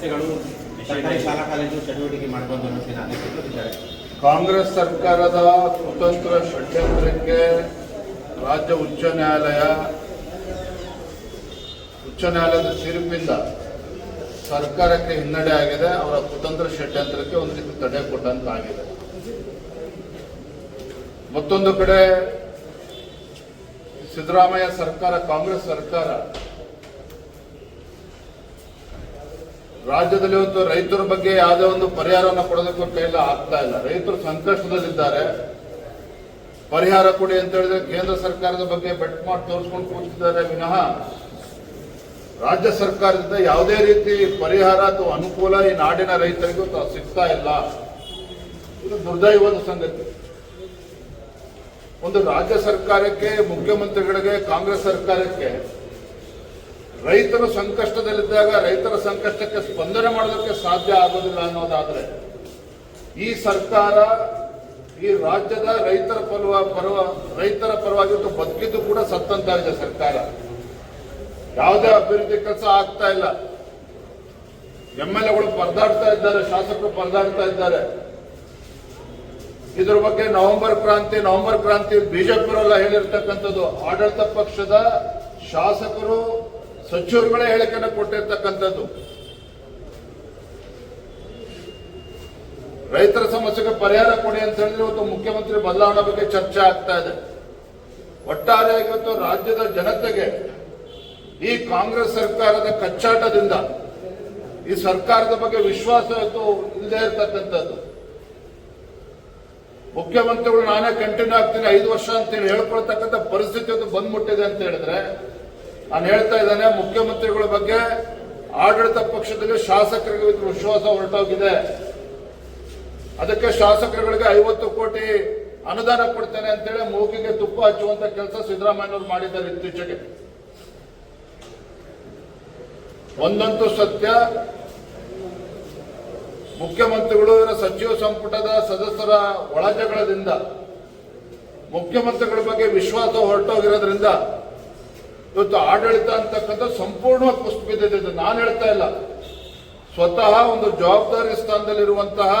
ಸಂಸ್ಥೆಗಳು ಸರ್ಕಾರಿ ಶಾಲಾ ಕಾಲೇಜು ಚಟುವಟಿಕೆ ಇದ್ದಾರೆ ಕಾಂಗ್ರೆಸ್ ಸರ್ಕಾರದ ಸ್ವತಂತ್ರ ಷಡ್ಯಂತ್ರಕ್ಕೆ ರಾಜ್ಯ ಉಚ್ಚ ನ್ಯಾಯಾಲಯ, ಉಚ್ಚ ನ್ಯಾಯಾಲಯದ ತೀರ್ಪಿಂದ ಸರ್ಕಾರಕ್ಕೆ ಹಿನ್ನಡೆ ಆಗಿದೆ. ಅವರ ಕುತಂತ್ರ ಷಡ್ಯಂತ್ರಕ್ಕೆ ಒಂದು ರೀತಿ ತಡೆ ಕೊಟ್ಟಂತಾಗಿದೆ. ಮತ್ತೊಂದು ಕಡೆ ಸಿದ್ದರಾಮಯ್ಯ ಸರ್ಕಾರ, ಕಾಂಗ್ರೆಸ್ ಸರ್ಕಾರ ರಾಜ್ಯದಲ್ಲಿ ಇವತ್ತು ರೈತರ ಬಗ್ಗೆ ಯಾವುದೇ ಒಂದು ಪರಿಹಾರವನ್ನು ಕೊಡೋದಕ್ಕೂ ಕೈಲ ಆಗ್ತಾ ಇಲ್ಲ. ರೈತರು ಸಂಕಷ್ಟದಲ್ಲಿದ್ದಾರೆ. ಪರಿಹಾರ ಕೊಡಿ ಅಂತ ಹೇಳಿದ್ರೆ ಕೇಂದ್ರ ಸರ್ಕಾರದ ಬಗ್ಗೆ ಬೆಟ್ ಮಾಡಿ ತೋರಿಸ್ಕೊಂಡು ಕೂತಿದ್ದಾರೆ ವಿನಃ ರಾಜ್ಯ ಸರ್ಕಾರದಿಂದ ಯಾವುದೇ ರೀತಿ ಪರಿಹಾರ ಅಥವಾ ಅನುಕೂಲ ಈ ನಾಡಿನ ರೈತರಿಗೂ ಸಿಗ್ತಾ ಇಲ್ಲ. ಇದು ದುರ್ದೈವದ ಸಂಗತಿ. ಒಂದು ರಾಜ್ಯ ಸರ್ಕಾರಕ್ಕೆ, ಮುಖ್ಯಮಂತ್ರಿಗಳಿಗೆ, ಕಾಂಗ್ರೆಸ್ ಸರ್ಕಾರಕ್ಕೆ ರೈತರು ಸಂಕಷ್ಟದಲ್ಲಿದ್ದಾಗ ರೈತರ ಸಂಕಷ್ಟಕ್ಕೆ ಸ್ಪಂದನೆ ಮಾಡೋದಕ್ಕೆ ಸಾಧ್ಯ ಆಗೋದಿಲ್ಲ ಅನ್ನೋದಾದ್ರೆ ಈ ಸರ್ಕಾರ, ಈ ರಾಜ್ಯದ ರೈತರ ಪರವ ಪರವ ರೈತರ ಪರವಾಗಿ ಇವತ್ತು ಬದುಕಿದ್ದು ಕೂಡ ಸತ್ತಂತಾಗಿದೆ ಸರ್ಕಾರ. ಯಾವುದೇ ಅಭಿವೃದ್ಧಿ ಕೆಲಸ ಆಗ್ತಾ ಇಲ್ಲ. ಎಂ ಎಲ್ ಎಗಳು ಪರದಾಡ್ತಾ ಇದ್ದಾರೆ, ಶಾಸಕರು ಪರದಾಡ್ತಾ ಇದ್ದಾರೆ. ಇದ್ರ ಬಗ್ಗೆ ನವೆಂಬರ್ ಕ್ರಾಂತಿ ನವೆಂಬರ್ ಕ್ರಾಂತಿ ಬಿಜೆಪಿಯವರೆಲ್ಲ ಹೇಳಿರ್ತಕ್ಕಂಥದ್ದು ಆಡಳಿತ ಪಕ್ಷದ ಶಾಸಕರು ಸಚಿವರುಗಳೇ ಹೇಳಿಕೆಯನ್ನು ಕೊಟ್ಟಿರ್ತಕ್ಕಂಥದ್ದು. ರೈತರ ಸಮಸ್ಯೆಗೆ ಪರಿಹಾರ ಕೊಡಿ ಅಂತ ಹೇಳಿದ್ರೆ ಇವತ್ತು ಮುಖ್ಯಮಂತ್ರಿ ಬದಲಾವಣೆ ಬಗ್ಗೆ ಚರ್ಚೆ ಆಗ್ತಾ ಇದೆ. ಒಟ್ಟಾರೆ ಇವತ್ತು ರಾಜ್ಯದ ಜನತೆಗೆ ಈ ಕಾಂಗ್ರೆಸ್ ಸರ್ಕಾರದ ಕಚ್ಚಾಟದಿಂದ ಈ ಸರ್ಕಾರದ ಬಗ್ಗೆ ವಿಶ್ವಾಸ ಇವತ್ತು ಇಲ್ಲದೆ ಇರತಕ್ಕಂಥದ್ದು. ಮುಖ್ಯಮಂತ್ರಿಗಳು ನಾನೇ ಕಂಟಿನ್ಯೂ ಆಗ್ತೀನಿ, ಐದು ವರ್ಷ ಅಂತೇಳಿ ಹೇಳ್ಕೊಳ್ತಕ್ಕಂಥ ಪರಿಸ್ಥಿತಿ ಅದು ಬಂದ್ಬಿಟ್ಟಿದೆ ಅಂತ ಹೇಳಿದ್ರೆ ನಾನು ಹೇಳ್ತಾ ಇದ್ದಾನೆ, ಮುಖ್ಯಮಂತ್ರಿಗಳ ಬಗ್ಗೆ ಆಡಳಿತ ಪಕ್ಷದಲ್ಲಿ ಶಾಸಕರಿಗೆ ವಿಶ್ವಾಸ ಹೊರಟೋಗಿದೆ. ಅದಕ್ಕೆ ಶಾಸಕರುಗಳಿಗೆ ಐವತ್ತು ಕೋಟಿ ಅನುದಾನ ಕೊಡ್ತೇನೆ ಅಂತೇಳಿ ಮೂಗಿಗೆ ತುಪ್ಪ ಹಚ್ಚುವಂತ ಕೆಲಸ ಸಿದ್ದರಾಮಯ್ಯನವರು ಮಾಡಿದ್ದಾರೆ ಇತ್ತೀಚೆಗೆ. ಒಂದಂತೂ ಸತ್ಯ, ಮುಖ್ಯಮಂತ್ರಿಗಳು ಇವರ ಸಚಿವ ಸಂಪುಟದ ಸದಸ್ಯರ ಒಳಜಗಳದಿಂದ, ಮುಖ್ಯಮಂತ್ರಿಗಳ ಬಗ್ಗೆ ವಿಶ್ವಾಸ ಹೊರಟೋಗಿರೋದ್ರಿಂದ ಇವತ್ತು ಆಡಳಿತ ಅಂತಕ್ಕಂಥ ಸಂಪೂರ್ಣವಾಗಿ ಕುಸಿದು ಬಿದ್ದಿದೆ ನಾನು ಹೇಳ್ತಾ ಇಲ್ಲ. ಸ್ವತಃ ಒಂದು ಜವಾಬ್ದಾರಿ ಸ್ಥಾನದಲ್ಲಿರುವಂತಹ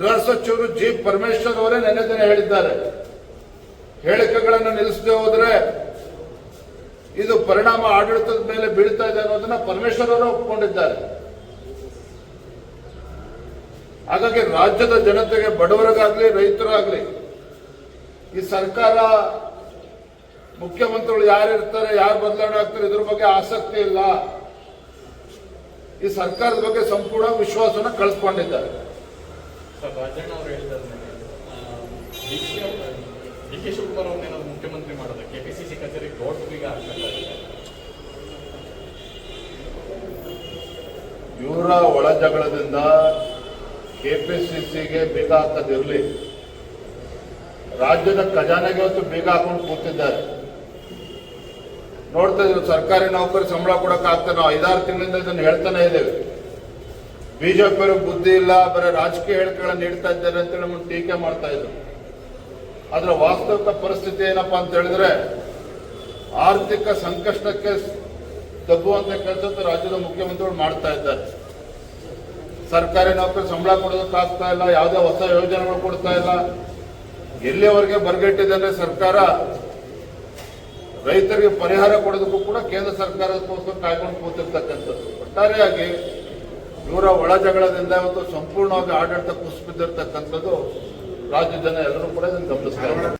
ಗೃಹ ಸಚಿವರು ಜಿ. ಪರಮೇಶ್ವರ್ ಅವರೇ ನೆನ್ನೆ ದಿನ ಹೇಳಿದ್ದಾರೆ. ಹೇಳಿಕೆಗಳನ್ನು ನಿಲ್ಲಿಸದೆ ಹೋದ್ರೆ ಇದು ಪರಿಣಾಮ ಆಡಳಿತದ ಮೇಲೆ ಬೀಳ್ತಾ ಇದೆ ಅನ್ನೋದನ್ನ ಪರಮೇಶ್ವರ್ ಅವರು ಒಪ್ಪಿಕೊಂಡಿದ್ದಾರೆ ಹಾಗಾಗಿ ರಾಜ್ಯದ ಜನತೆಗೆ ಬಡವರಿಗಾಗ್ಲಿ, ರೈತರಾಗ್ಲಿ, ಈ ಸರ್ಕಾರ ಮುಖ್ಯಮಂತ್ರಿಗಳು ಯಾರು ಇರ್ತಾರೆ ಯಾರು ಬದಲಾವಣೆ ಆಗ್ತಾರೆ ಇದ್ರ ಬಗ್ಗೆ ಆಸಕ್ತಿ ಇಲ್ಲ. ಈ ಸರ್ಕಾರದ ಬಗ್ಗೆ ಸಂಪೂರ್ಣ ವಿಶ್ವಾಸನ ಕಳ್ಸ್ಕೊಂಡಿದ್ದಾರೆ. ಡಿ ಕೆ ಶಿವಕುಮಾರ್ ಅವ್ರನ್ನೇನಾದ್ರು ಮುಖ್ಯಮಂತ್ರಿ ಮಾಡೋದು ಕೆಪಿಸಿಸಿ ಕಚೇರಿ ಇವರ ಒಳ ಜಗಳದಿಂದ ಕೆಪಿಸಿಸಿಗೆ ಬೀಗ ಹಾಕದಿರಲಿ ರಾಜ್ಯದ ಖಜಾನೆಗೆ ಅಂತೂ ಬೇಗ ಹಾಕೊಂಡು ಕೂತಿದ್ದಾರೆ. ನೋಡ್ತಾ ಇದ್ದೀವಿ ಸರ್ಕಾರಿ ನೌಕರಿ ಸಂಬಳ ಕೊಡಕ್ ಆಗ್ತಾ ನಾವು ಐದಾರು ತಿಂಗಳಿಂದ ಇದನ್ನು ಹೇಳ್ತಾನೆ ಇದ್ದೇವೆ. ಬಿಜೆಪಿ ಬುದ್ಧಿ ಇಲ್ಲ, ಬರೀ ರಾಜಕೀಯ ಹೇಳಿಕೆಗಳನ್ನ ನೀಡ್ತಾ ಇದ್ದಾರೆ ಅಂತೇಳಿ ನಮ್ಮನ್ನು ಟೀಕೆ ಮಾಡ್ತಾ ಇದ್ರು. ಅದರ ವಾಸ್ತವಿಕ ಪರಿಸ್ಥಿತಿ ಏನಪ್ಪಾ ಅಂತ ಹೇಳಿದ್ರೆ, ಆರ್ಥಿಕ ಸಂಕಷ್ಟಕ್ಕೆ ತಬ್ಬುವಂತ ಕೆಲಸ ರಾಜ್ಯದ ಮುಖ್ಯಮಂತ್ರಿಗಳು ಮಾಡ್ತಾ ಇದ್ದಾರೆ. ಸರ್ಕಾರಿ ನೌಕರಿ ಸಂಬಳ ಕೊಡೋದಕ್ಕಾಗ್ತಾ ಇಲ್ಲ, ಯಾವುದೇ ಹೊಸ ಯೋಜನೆಗಳು ಕೊಡ್ತಾ ಇಲ್ಲ. ಎಲ್ಲಿಯವರೆಗೆ ಬರಗೆಟ್ಟಿದೆ ಅಂದ್ರೆ ಸರ್ಕಾರ ರೈತರಿಗೆ ಪರಿಹಾರ ಕೊಡೋದಕ್ಕೂ ಕೂಡ ಕೇಂದ್ರ ಸರ್ಕಾರಕ್ಕೋಸ್ಕರ ಕಾಯ್ಕೊಂಡು ಕೂತಿರ್ತಕ್ಕಂಥದ್ದು. ಒಟ್ಟಾರೆಯಾಗಿ ಇವರ ಒಳ ಜಗಳದಿಂದ ಇವತ್ತು ಸಂಪೂರ್ಣವಾಗಿ ಆಡಳಿತ ಕುಸಿಬಿದ್ದಿರ್ತಕ್ಕಂಥದ್ದು ರಾಜ್ಯದ ಜನ ಎಲ್ಲರೂ ಕೂಡ ಗಮನಿಸ್ತಾರೆ